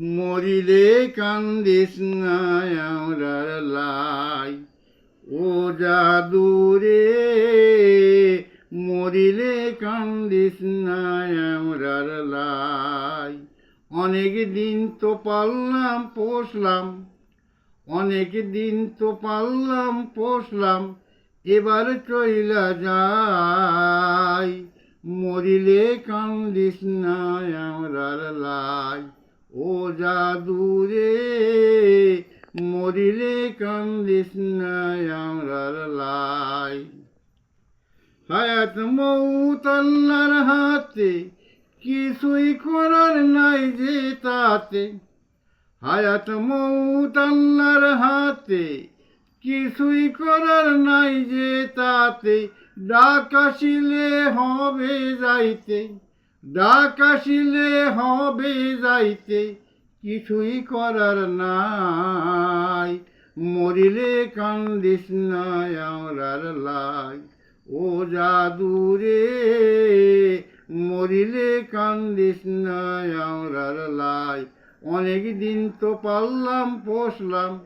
মরিলে কান্দিস না আমরার লাই। ও জাদুরে, মরিলে কান্দিস না লাই। অনেক দিন তো পারলাম পোষলাম। অনেক দিন তো পারলাম পোষলাম। এবার চইলা যাই। মরিলে কান্দিস না লাই। ও জাদুরে, মরিলে কান্দিস লাই। হায়াত মৌত হাতে, কিছুই করার নাই যে তাতে। হায়াত মৌত আল্লাহর হাতে, কিছুই করার নাই যে তাতে। ডাক আসিলে হবে যাইতে। ডাক আসিলে হবে যাইতে, কিছুই করার নাই। মরিলে কান্দিস নাই আমরার লাই। ও জাদুরে, মরিলে কান্দিস নাই আমরার লাই। অনেক দিন তো পারলাম, পোষলাম।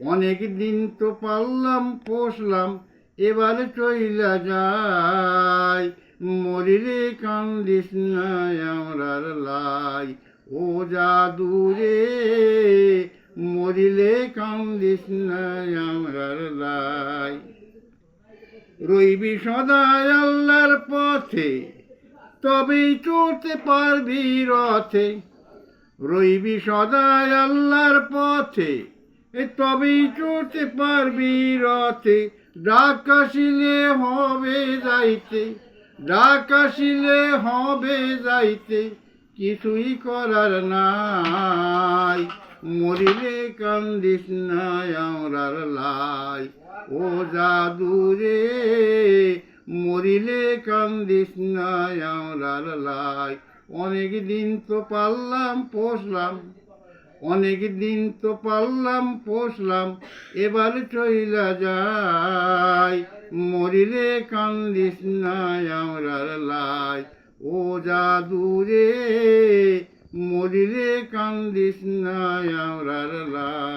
অনেক দিন তো পারলাম, পোষলাম। এবার চইলা যাই। মরিলে কান্দিস নাই আমরার লাই। ও জাদুরে, মরিলে কান্দিস নাই আমরার লাই। রইবি সদায় আল্লাহর পথে, তবেই চলতে পারবি রথে। রইবি সদায় আল্লাহর পথে, তবেই চলতে পারবি রথে। ডাক হবে যাইতে। ডাক হবে যাইতে, কিছুই করার নাই। মরিলে কান্দিস নাই আমরার লাই। ও জাদুরে, মরিলে কান্দিস নাই আমরার লাই। অনেক দিন তো পারলাম, পোষলাম। অনেক দিন তো পারলাম, পোষলাম, এবার চইলা যাই। মরিলে কান্দিস নাই আমরার লাই। ও যা দূরে মরিলে কান্দিস নাই আমরার লাই।